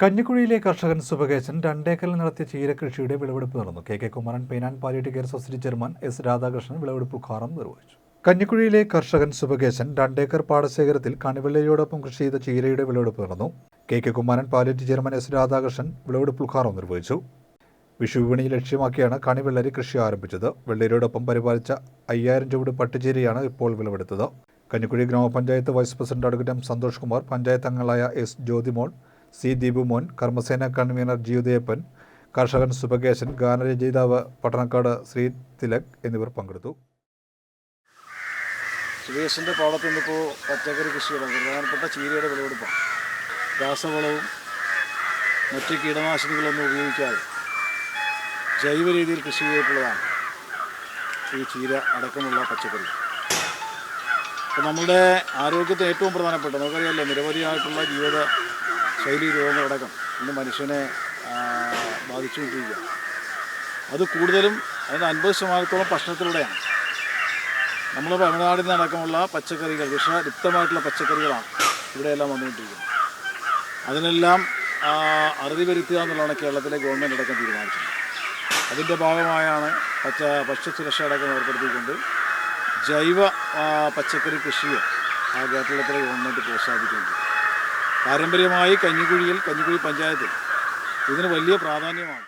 കഞ്ഞിക്കുഴിയിലെ കർഷകൻ സുഭകേശൻ രണ്ടേക്കറിൽ നടത്തിയ ചീരകൃഷിയുടെ വിളവെടുപ്പ് നടന്നു. K K Kumaran pain and palliative care society chairman S Radhakrishnan വിളവെടുപ്പ് ഉദ്ഘാടനം നിർവഹിച്ചു. കഞ്ഞിക്കുഴിയിലെ കർഷകൻ സുഭകേശൻ രണ്ടേക്കർ പാടശേഖരത്തിൽ കണിവെള്ളയോടൊപ്പം കൃഷി ചെയ്ത ചീരയുടെ വിളവെടുപ്പ് നടന്നു. K K Kumaran palliative chairman S Radhakrishnan വിളവെടുപ്പ് ഉദ്ഘാടനം നിർവഹിച്ചു. വിഷുവിപണി ലക്ഷ്യമാക്കിയാണ് കണിവെള്ളരി കൃഷി ആരംഭിച്ചത്. വെള്ളരിയോടൊപ്പം പരിപാലിച്ച അയ്യായിരം ചുവട് പട്ടുചീരയാണ് ഇപ്പോൾ വിളവെടുത്തത്. കഞ്ഞിക്കുഴി ഗ്രാമപഞ്ചായത്ത് vice president advocate Santhosh Kumar panchayat അംഗങ്ങളായ S Jyothimol C Deepumon Karmasena convener G Udayappan കർഷകൻ സുബകേശൻ ഗാനരചയിതാവ് പട്ടണക്കാട് ശ്രീ തിലക് എന്നിവർ പങ്കെടുത്തു. സുരേഷിന്റെ പാടത്ത് നിന്നിപ്പോൾ പച്ചക്കറി കൃഷിയുടെ പ്രധാനപ്പെട്ട ചീരയുടെ വിളവെടുപ്പാണ്. രാസവളവും മറ്റ് കീടനാശിനികളൊന്നും ഉപയോഗിക്കാതെ ജൈവ രീതിയിൽ കൃഷി ചെയ്തിട്ടുള്ളതാണ് ഈ ചീര അടക്കമുള്ള പച്ചക്കറി. അപ്പോൾ നമ്മുടെ ആരോഗ്യത്തെ ഏറ്റവും പ്രധാനപ്പെട്ട നമുക്കറിയാമല്ലോ നിരവധിയായിട്ടുള്ള ജീവിത ശൈലി രോഗങ്ങളടക്കം ഇന്ന് മനുഷ്യനെ ബാധിച്ചുകൊണ്ടിരിക്കുകയാണ് ബാധിച്ചുകൊണ്ടിരിക്കുക. അത് കൂടുതലും അതിന് അൻപത് ശതമാനത്തോളം ഭക്ഷണത്തിലൂടെയാണ്. നമ്മൾ തമിഴ്നാടിൽ നിന്നടക്കമുള്ള പച്ചക്കറികൾ വിഷലിപ്തമായിട്ടുള്ള പച്ചക്കറികളാണ് ഇവിടെയെല്ലാം വന്നുകൊണ്ടിരിക്കുന്നത്. അതിനെല്ലാം അറുതി വരുത്തുക എന്നുള്ളതാണ് കേരളത്തിലെ ഗവൺമെന്റ് അടക്കം തീരുമാനിച്ചത് അതിന്റെ ഭാഗമായാണ് പച്ച ഭക്ഷ്യസുരക്ഷ അടക്കം ഏർപ്പെടുത്തിക്കൊണ്ട് ജൈവ പച്ചക്കറി കൃഷിയെ ആ കേരളത്തിലെ ഗവൺമെന്റ് പ്രോത്സാഹിപ്പിക്കുന്നുണ്ട് പാരമ്പര്യമായി കഞ്ഞിക്കുഴിയിൽ കഞ്ഞിക്കുഴി പഞ്ചായത്തിൽ. ഇതിന് വലിയ പ്രാധാന്യമാണ്.